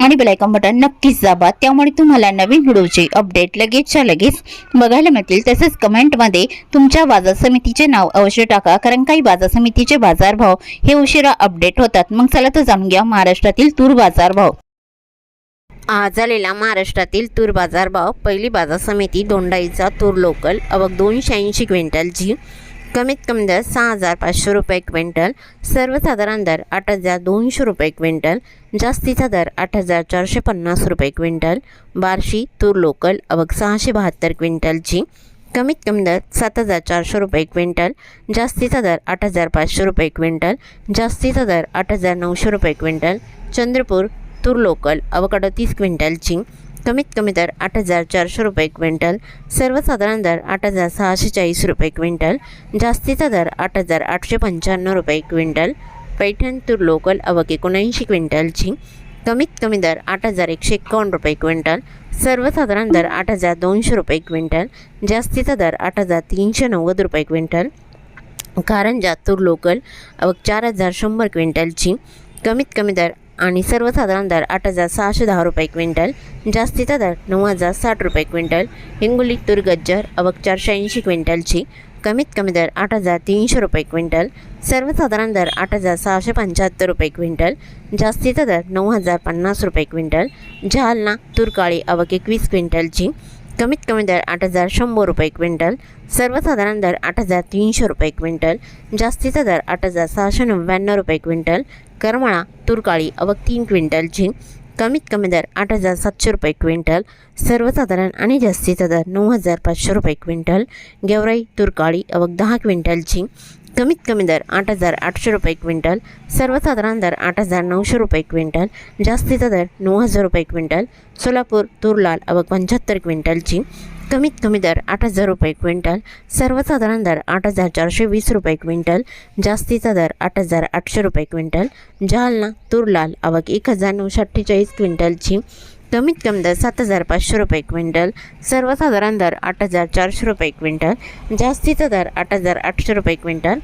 आणि bell icon button नक्कीच दाबा. त्यामुळे तुम्हाला नवीन व्हिडिओचे अपडेट लगेचच्या लगेच बघायला मिळतील. तसेच कमेंटमध्ये तुमच्या बाजार समितीचे नाव अवश्य टाका कारण काही बाजार समितीचे बाजारभाव हे उशिरा अपडेट होतात. मग चला तर जाणून घ्या महाराष्ट्रातील तूर बाजारभाव. आज आलेला महाराष्ट्रातील तूर बाजारभाव पहिली बाजार समिती दोंडाईचा तूर लोकल अवघ दोनशे ऐंशी क्विंटलची कमीत कमी दर सहा हजार पाचशे रुपये क्विंटल सर्वसाधारण दर आठ हजार दोनशे रुपये क्विंटल जास्तीचा दर आठ हजार चारशे पन्नास रुपये क्विंटल बार्शी तूर लोकल अवघ सहाशे बहात्तर क्विंटलची कमीत कमी दर सात हजार चारशे रुपये क्विंटल जास्तीचा दर आठ हजार पाचशे रुपये क्विंटल जास्तीचा दर आठ हजार नऊशे रुपये क्विंटल चंद्रपूर तूर लोकल अवकाडो तीस क्विंटलची कमीत कमी दर आठ हजार चारशे रुपये क्विंटल सर्वसाधारण दर आठ हजार सहाशे चाळीस रुपये क्विंटल जास्तीचा दर आठ हजार आठशे पंच्याण्णव रुपये क्विंटल पैठण तूर लोकल अवक एकोणऐंशी क्विंटलची कमीत कमी दर आठ हजार एकशे एकावन्न रुपये क्विंटल सर्वसाधारण दर आठ हजार दोनशे रुपये क्विंटल जास्तीचा दर आठ हजार तीनशे नव्वद रुपये क्विंटल कारंजा तूर लोकल अवघ चार हजार शंभर क्विंटलची कमीत कमी दर आणि सर्वसाधारण दर आठ हजार सहाशे दहा रुपये क्विंटल जास्तीचा दर नऊ हजार साठ रुपये क्विंटल हिंगोली तूर गज्जर अवक चारशे ऐंशी क्विंटलची कमीत कमी दर आठ हजार तीनशे रुपये क्विंटल सर्वसाधारण दर आठ हजार सहाशे पंच्याहत्तर रुपये क्विंटल जास्तीचा दर नऊ हजार पन्नास रुपये क्विंटल जालना तुरकाळी अवक एकवीस क्विंटलची कमीत कमी दर आठ हजार शंभर रुपये क्विंटल सर्वसाधारण दर आठ हजार तीनशे रुपये क्विंटल जास्तीचा दर आठ हजार सहाशे नव्याण्णव रुपये क्विंटल करमाळा तुरकाळी अवघ तीन क्विंटल झिंग कमीत कमी दर आठ हजार सातशे रुपये क्विंटल सर्वसाधारण आणि जास्तीचा दर नऊ हजार पाचशे रुपये क्विंटल गेवराई तुरकाळी अवघ दहा क्विंटल झिंग कमीत कमी दर आठ हजार आठशे रुपये क्विंटल सर्वसाधारण दर आठ हजार नऊशे रुपये क्विंटल जास्तीचा दर नऊ हजार रुपये क्विंटल सोलापूर तुरलाल अवघ पंच्याहत्तर क्विंटलची कमीत कमी दर आठ हजार रुपये क्विंटल सर्वसाधारण दर आठ हजार चारशे वीस रुपये क्विंटल जास्तीचा दर आठ हजार आठशे रुपये क्विंटल जालना तुरलाल अवघ एक हजार नऊशे अठ्ठेचाळीस क्विंटलची कमीत कमी दर सात हजार पाचशे रुपये क्विंटल सर्वसाधारण दर आठ हजार चारशे रुपये क्विंटल जास्तीचा दर आठ हजार आठशे रुपये क्विंटल.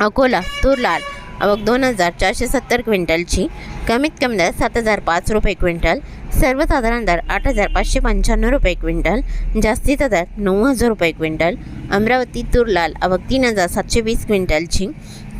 अकोला तुरलाल अवघ दोन हजार चारशे सत्तर क्विंटलची कमीत कमी दर सात हजार पाच रुपये क्विंटल सर्वसाधारण दर आठ हजार पाचशे पंच्याण्णव रुपये क्विंटल जास्तीचा दर नऊ हजार रुपये क्विंटल. अमरावती तुरलाल अवघ तीन हजार सातशे वीस क्विंटलची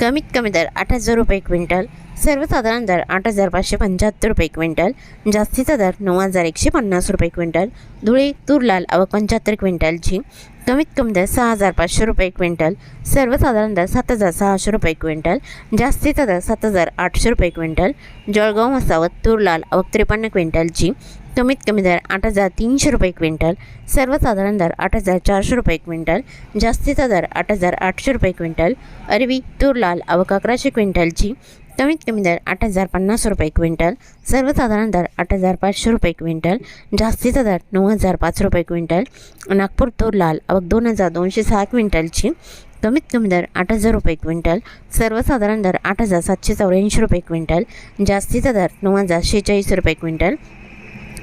कमीत कमी दर आठ हजार रुपये क्विंटल सर्वसाधारण दर आठ हजार पाचशे पंच्याहत्तर रुपये क्विंटल जास्तीचा दर नऊ हजार एकशे पन्नास रुपये क्विंटल धुळे तुरलाल अवघ पंच्याहत्तर क्विंटलची कमीत कमी दर सहा हजार पाचशे रुपये क्विंटल सर्वसाधारण दर सात हजार सहाशे रुपये क्विंटल जास्तीचा दर सात हजार आठशे रुपये क्विंटल जळगाव मसावत तुरलाल अवघ त्रेपन्न क्विंटलची कमीत कमी दर आठ हजार तीनशे रुपये क्विंटल सर्वसाधारण दर आठ हजार चारशे रुपये क्विंटल जास्तीचा दर आठ हजार आठशे रुपये क्विंटल अरवी तुरलाल अवघ अकराशे क्विंटलची कमीत कमी दर आठ हजार पन्नास रुपये क्विंटल सर्वसाधारण दर आठ हजार पाचशे रुपये क्विंटल जास्तीचा दर नऊ हजार पाच रुपये क्विंटल नागपूर तूर लाल अवघ दोन हजार दोनशे सहा क्विंटलची कमीत कमी दर आठ हजार रुपये क्विंटल सर्वसाधारण दर आठ हजार सातशे चौऱ्याऐंशी रुपये क्विंटल जास्तीचा दर नऊ हजार शेहेचाळीस रुपये क्विंटल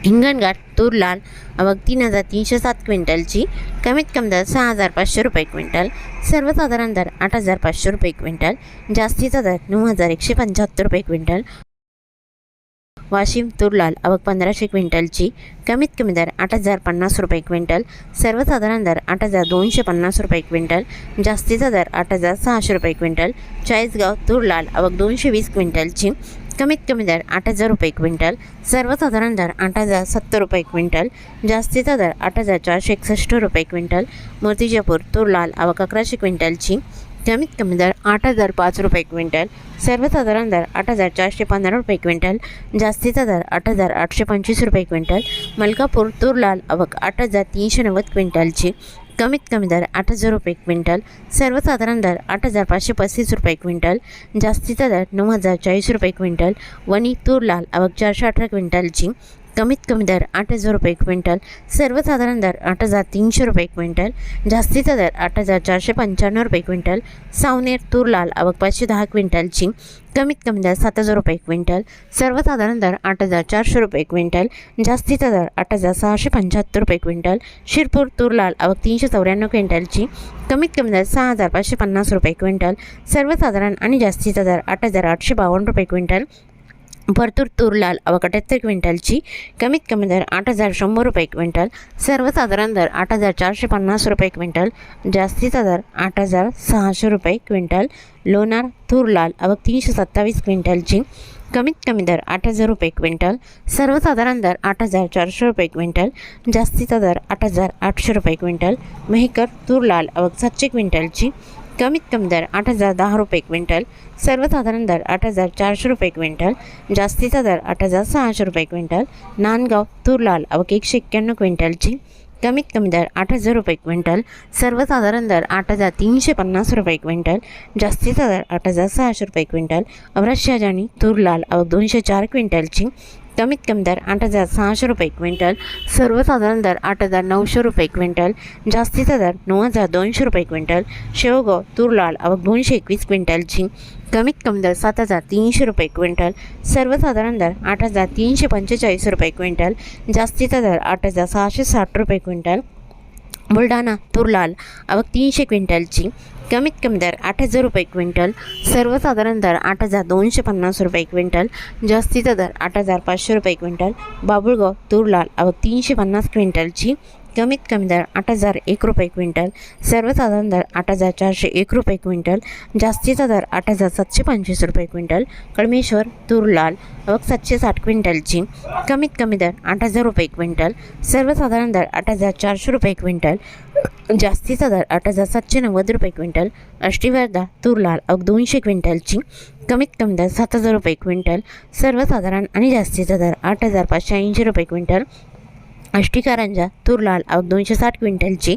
हिंगणघाट तूर लाल अवघ तीन हजार तीनशे सात क्विंटलची कमीत कमी दर सहा हजार पाचशे रुपये क्विंटल सर्वसाधारण दर आठ हजार पाचशे रुपये क्विंटल जास्तीचा दर नऊ हजार एकशे पंच्याहत्तर रुपये क्विंटल. वाशिम तुरलाल अवघ पंधराशे क्विंटलची कमीत कमी दर आठ हजार पन्नास रुपये क्विंटल सर्वसाधारण दर आठ हजार दोनशे पन्नास रुपये क्विंटल जास्तीचा दर आठ हजार सहाशे रुपये क्विंटल. चाळीसगाव तुरलाल अवघ दोनशे वीस क्विंटलची कमीत कमी दर आठ हजार रुपये क्विंटल सर्वसाधारण दर आठ हजार सत्तर रुपये क्विंटल जास्तीचा दर आठ हजार चारशे एकसष्ट रुपये क्विंटल मूर्तिजापूर तुरलाल अवघ अकराशे क्विंटलची कमीत कमी दर आठ हजार पाच रुपये क्विंटल सर्वसाधारण दर आठ हजार चारशे पंधरा रुपये क्विंटल जास्तीचा दर आठ हजार आठशे पंचवीस रुपये क्विंटल मलकापूर तुरलाल आवक आठ हजार तीनशे नव्वद क्विंटलची कमीत कमी दर आठ हजार रुपये क्विंटल सर्वसाधारण दर आठ हजार पाचशे पस्तीस रुपये क्विंटल जास्तीचा दर नऊ हजार चाळीस रुपये क्विंटल वणी तूर लाल आवक चारशे अठरा क्विंटलची कमीत कमी दर आठ हजार रुपये क्विंटल सर्वसाधारण दर आठ हजार तीनशे रुपये क्विंटल जास्तीचा दर आठ हजार चारशे पंच्याण्णव रुपये क्विंटल सावनेर तूर लाल आवक पाचशे दहा क्विंटलची कमीत कमी दर सात हजार रुपये क्विंटल सर्वसाधारण दर आठ हजार चारशे रुपये क्विंटल जास्तीचा दर आठ हजार सहाशे पंच्याहत्तर रुपये क्विंटल शिरपूर तूर लाल आवक तीनशे चौऱ्याण्णव क्विंटलची कमीत कमी दर सहा हजार पाचशे पन्नास रुपये क्विंटल सर्वसाधारण आणि जास्तीचा दर आठ हजार आठशे बावन्न रुपये क्विंटल भरतूर तूर लाल अवकाट्याहत्तर क्विंटलची कमीत कमी दर आठ हजार शंभर रुपये क्विंटल सर्वसाधारण दर आठ हजार चारशे पन्नास रुपये क्विंटल जास्तीचा दर आठ हजार सहाशे रुपये क्विंटल लोणार तूर लाल अवक तीनशे सत्तावीस क्विंटलची कमीत कमी दर आठ हजार रुपये क्विंटल सर्वसाधारण दर आठ हजार चारशे रुपये क्विंटल जास्तीचा दर आठ हजार आठशे रुपये क्विंटल मेहकर तूर लाल अवक सातशे क्विंटलची कमीत कमी दर आठ हजार दहा रुपये क्विंटल सर्वसाधारण दर आठ हजार चारशे रुपये क्विंटल जास्तीचा दर आठ हजार सहाशे रुपये क्विंटल नांदगाव तूर लाल एकशे एक्क्याण्णव क्विंटलची कमीत कमी दर आठ हजार रुपये क्विंटल सर्वसाधारण दर आठ हजार तीनशे पन्नास रुपये क्विंटल जास्तीचा दर आठ हजार सहाशे रुपये क्विंटल अमराज शहाजानी तूर लाल दोनशे चार क्विंटलची कमीत कमी दर आठ हजार सहाशे रुपये क्विंटल सर्वसाधारण दर आठ हजार नऊशे रुपये क्विंटल जास्तीचा दर नऊ हजार दोनशे रुपये क्विंटल शेवगाव तूर लाल आवक दोनशे एकवीस क्विंटलची कमीत कमी दर सात हजार तीनशे रुपये क्विंटल सर्वसाधारण दर आठ हजार तीनशे पंचेचाळीस रुपये क्विंटल जास्तीचा दर आठ हजार सहाशे साठ रुपये क्विंटल. बुलढाणा तुरलाल आवक तीनशे क्विंटलची कमीत कमी दर आठ हजार रुपये क्विंटल सर्वसाधारण दर आठ हजार दोनशे पन्नास रुपये क्विंटल जास्तीचा दर आठ हजार पाचशे रुपये क्विंटल. बाबुळगाव तुरलाल आवक तीनशे पन्नास क्विंटलची कमीत कमी दर आठ हजार एक रुपये क्विंटल सर्वसाधारण दर आठ हजार चारशे एक रुपये क्विंटल जास्तीचा दर आठ हजार सातशे पंचवीस रुपये क्विंटल कळमेश्वर तूर लाल सातशे साठ क्विंटलची कमीत कमी दर आठ हजार रुपये क्विंटल सर्वसाधारण दर आठ हजार चारशे रुपये क्विंटल जास्तीचा दर आठ हजार सातशे नव्वद रुपये क्विंटल अष्टीवर्धा तूर लाल दोनशे क्विंटलची कमीत कमी दर सात हजार रुपये क्विंटल सर्वसाधारण आणि जास्तीचा दर आठ हजार पाचशे ऐंशी रुपये क्विंटल अष्टीकारंजा तूर लाल अवघ दोनशे साठ क्विंटलची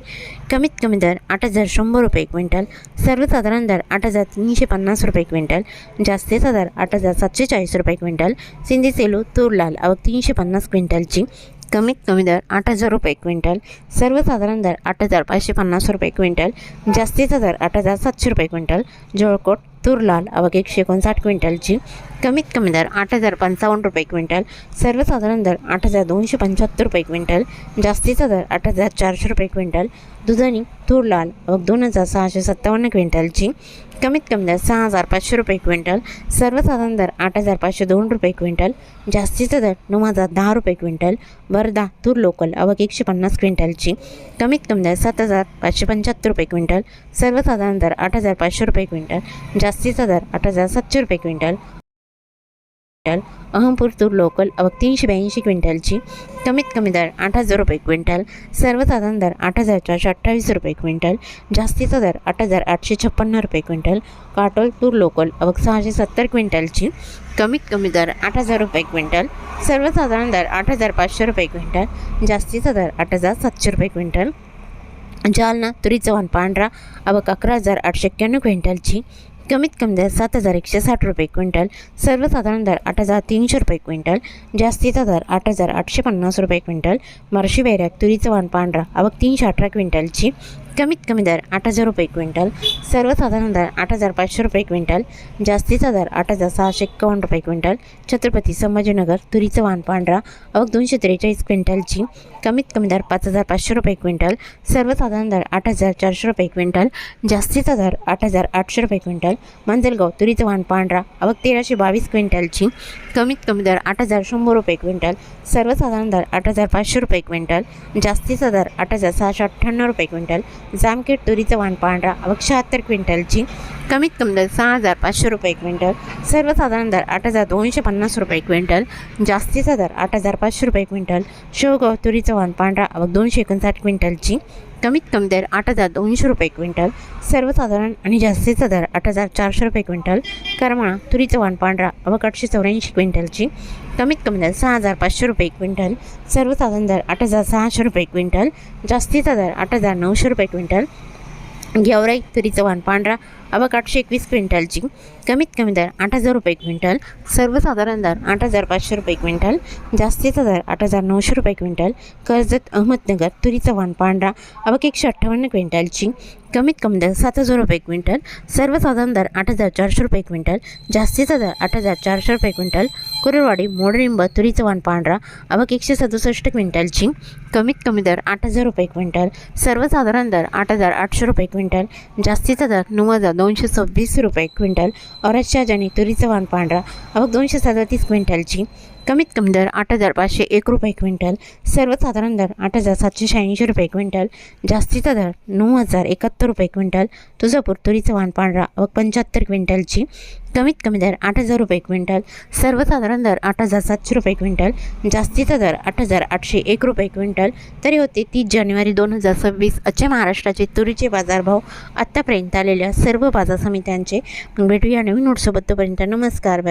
कमीत कमी दर आठ हजार शंभर रुपये क्विंटल सर्वसाधारण दर आठ हजार तीनशे पन्नास रुपये क्विंटल जास्तीचा दर आठ हजार सातशे चाळीस रुपये क्विंटल सिंधी सेलू तूर लाल अवघ तीनशे पन्नास क्विंटलची कमीत कमी दर आठ हजार रुपये क्विंटल सर्वसाधारण दर आठ हजार पाचशे पन्नास रुपये क्विंटल जास्तीचा दर आठ हजार सातशे रुपये क्विंटल जळकोट तूर लाल अवघ एकशे एकोणसाठ क्विंटलची. कमीत कमी दर आठ हजार पंचावन्न रुपये क्विंटल. सर्वसाधारण दर आठ हजार दोनशे पंच्याहत्तर रुपये क्विंटल. जास्तीचा दर आठ हजार चारशे रुपये क्विंटल. दुधाणी तूर लाल अवघ दोन हजार सहाशे सत्तावन्न क्विंटलची. कमीत कमी दर सहा हजार पाचशे रुपये क्विंटल. सर्वसाधारण दर आठ हजार पाचशे दोन रुपये क्विंटल. जास्तीचा दर नऊ हजार दहा रुपये क्विंटल. वर्धा तूर लोकल अवघ एकशे पन्नास क्विंटलची. कमीत कमी दर सात हजार पाचशे पंच्याहत्तर रुपये क्विंटल. सर्वसाधारण दर आठ हजार पाचशे रुपये क्विंटल. जास्तीचा दर आठ हजार सातशे रुपये क्विंटल. क्विंटल अहमपूर तूर लोकल अवघ तीनशे ब्याऐंशी क्विंटलची कमीत कमी दर आठ हजार रुपये क्विंटल सर्वसाधारण दर आठ हजार चारशे अठ्ठावीस रुपये क्विंटल जास्तीचा दर आठ हजार आठशे छप्पन्न रुपये क्विंटल काटोल तूर लोकल अवघ सहाशे सत्तर क्विंटलची कमीत कमी दर आठ हजार रुपये क्विंटल सर्वसाधारण दर आठ हजार पाचशे रुपये क्विंटल जास्तीचा दर आठ हजार सातशे रुपये क्विंटल. जालना तुरी चव्हाण पांढरा अवघ अकरा हजार आठशे एक्क्याण्णव क्विंटलची कमीत कमी दर सात हजार एकशे साठ रुपये क्विंटल सर्वसाधारण दर आठ हजार तीनशे रुपये क्विंटल जास्तीचा दर आठ हजार आठशे पन्नास रुपये क्विंटल मार्शी बैराग तुरीचं वाण पांढरा आवक तीनशे अठरा क्विंटलची कमीत कमी दर आठ हजार रुपये क्विंटल सर्वसाधारण दर आठ हजार पाचशे रुपये क्विंटल जास्तीचा दर आठ हजार सहाशे एक्कावन्न रुपये क्विंटल छत्रपती संभाजीनगर तुरीचं वाण पांढरा अवघ दोनशे त्रेचाळीस क्विंटलची कमीत कमी दर पाच हजार पाचशे रुपये क्विंटल सर्वसाधारण दर आठ हजार चारशे रुपये क्विंटल जास्तीचा दर आठ हजार आठशे रुपये क्विंटल मांजलगाव तुरीचं वाण पांढरा अवघ तेराशे बावीस क्विंटलची कमीत कमी दर आठ हजार शंभर रुपये क्विंटल सर्वसाधारण दर आठ हजार पाचशे रुपये क्विंटल जास्तीचा दर आठ हजार सहाशे अठ्ठ्याण्णव रुपये क्विंटल जामखेड तुरीचं वाण पांढरा अवघ शहात्तर क्विंटलची कमीत कमी दर सहा हजार पाचशे रुपये क्विंटल. सर्वसाधारण दर आठ हजार दोनशे पन्नास रुपये क्विंटल. जास्तीचा दर आठ हजार पाचशे रुपये क्विंटल. शेवगाव तुरीचं वाण पांढरा अवघ दोनशे एकोणसाठ क्विंटलची कमीत कमी दर आठ हजार दोनशे रुपये क्विंटल सर्वसाधारण आणि जास्तीचा दर आठ हजार चारशे रुपये क्विंटल करमाळा तुरीचं वाण पांढरा अवकाडशे चौऱ्याऐंशी क्विंटलची कमीत कमी दर सहा हजार पाचशे रुपये क्विंटल सर्वसाधारण दर आठ हजार सहाशे रुपये क्विंटल जास्तीचा दर आठ हजार नऊशे रुपये क्विंटल गेवराई तुरीचं वाण पांढरा अबक आठशे एकवीस क्विंटलची कमीत कमी दर आठ हजार रुपये क्विंटल सर्वसाधारण दर आठ हजार पाचशे रुपये क्विंटल जास्तीचा दर आठ हजार नऊशे रुपये क्विंटल कर्जत अहमदनगर तुरीचं वाण पांढरा अबक एकशे अठ्ठावन्न क्विंटलची कमीत कमी दर सात हजार रुपये क्विंटल सर्वसाधारण दर आठ हजार चारशे रुपये क्विंटल जास्तीचा दर आठ हजार चारशे रुपये क्विंटल कुरवाडी मोडरिंब तुरीचं वाण पांढरा अबक एकशे सदुसष्ट क्विंटलची कमीत कमी दर आठ हजार रुपये क्विंटल सर्वसाधारण दर आठ हजार आठशे रुपये क्विंटल जास्तीचा दर नऊ हजार दोनशे सव्वीस रुपये क्विंटल औरच्या जाणी तुरीचं वाण पांढरा अबक दोनशे सदतीस क्विंटलची कमीत कमी दर आठ हजार पाचशे एक रुपये क्विंटल सर्वसाधारण दर आठ हजार सातशे शहाऐंशी रुपये क्विंटल जास्तीचा दर नऊ हजार एकाहत्तर रुपये क्विंटल तुळजापूर तुरीचं वाण पांढरा व पंच्याहत्तर क्विंटलची कमीत कमी दर आठ हजार रुपये क्विंटल सर्वसाधारण दर आठ हजार सातशे रुपये क्विंटल जास्तीचा दर आठ हजार आठशे एक रुपये क्विंटल. तरी होते तीस जानेवारी दोन हजार सव्वीस अचे महाराष्ट्राचे तुरीचे बाजारभाव आत्तापर्यंत आलेल्या सर्व बाजार समित्यांचे भेटूया नवीन नोटसोबत तोपर्यंत नमस्कार बाय.